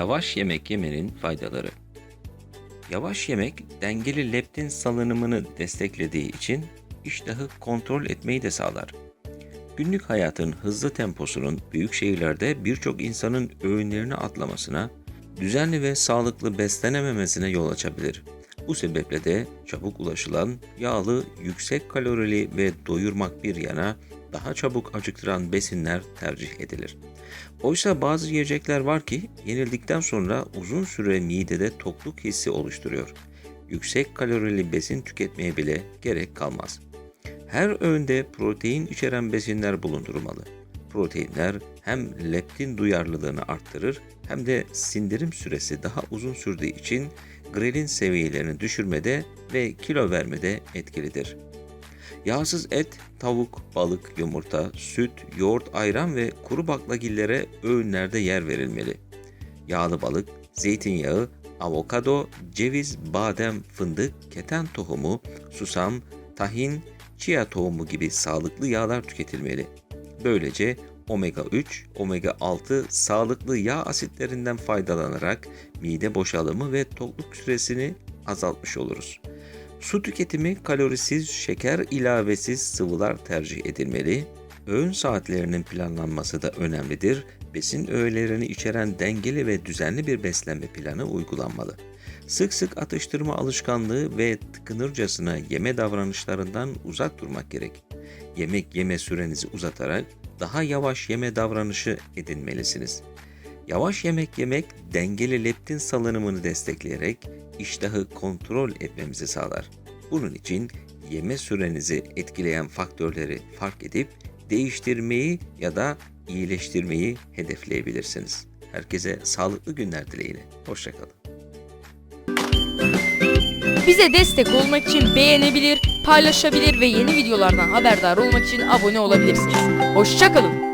Yavaş yemek yemenin faydaları. Yavaş yemek dengeli leptin salınımını desteklediği için iştahı kontrol etmeyi de sağlar. Günlük hayatın hızlı temposunun büyük şehirlerde birçok insanın öğünlerini atlamasına, düzenli ve sağlıklı beslenememesine yol açabilir. Bu sebeple de çabuk ulaşılan, yağlı, yüksek kalorili ve doyurmak bir yana daha çabuk acıktıran besinler tercih edilir. Oysa bazı yiyecekler var ki yenildikten sonra uzun süre midede tokluk hissi oluşturuyor. Yüksek kalorili besin tüketmeye bile gerek kalmaz. Her öğünde protein içeren besinler bulundurulmalı. Proteinler hem leptin duyarlılığını arttırır hem de sindirim süresi daha uzun sürdüğü için grelin seviyelerini düşürmede ve kilo vermede etkilidir. Yağsız et, tavuk, balık, yumurta, süt, yoğurt, ayran ve kuru baklagillere öğünlerde yer verilmeli. Yağlı balık, zeytinyağı, avokado, ceviz, badem, fındık, keten tohumu, susam, tahin, chia tohumu gibi sağlıklı yağlar tüketilmeli. Böylece omega 3, omega 6 sağlıklı yağ asitlerinden faydalanarak mide boşalımı ve tokluk süresini azaltmış oluruz. Su tüketimi kalorisiz, şeker ilavesiz sıvılar tercih edilmeli. Öğün saatlerinin planlanması da önemlidir. Besin öğelerini içeren dengeli ve düzenli bir beslenme planı uygulanmalı. Sık sık atıştırma alışkanlığı ve tıkınırcasına yeme davranışlarından uzak durmak gerek. Yemek yeme sürenizi uzatarak daha yavaş yeme davranışı edinmelisiniz. Yavaş yemek yemek dengeli leptin salınımını destekleyerek iştahı kontrol etmemizi sağlar. Bunun için yeme sürenizi etkileyen faktörleri fark edip değiştirmeyi ya da iyileştirmeyi hedefleyebilirsiniz. Herkese sağlıklı günler dileğiyle. Hoşçakalın. Bize destek olmak için beğenebilir, paylaşabilir ve yeni videolardan haberdar olmak için abone olabilirsiniz. Hoşçakalın.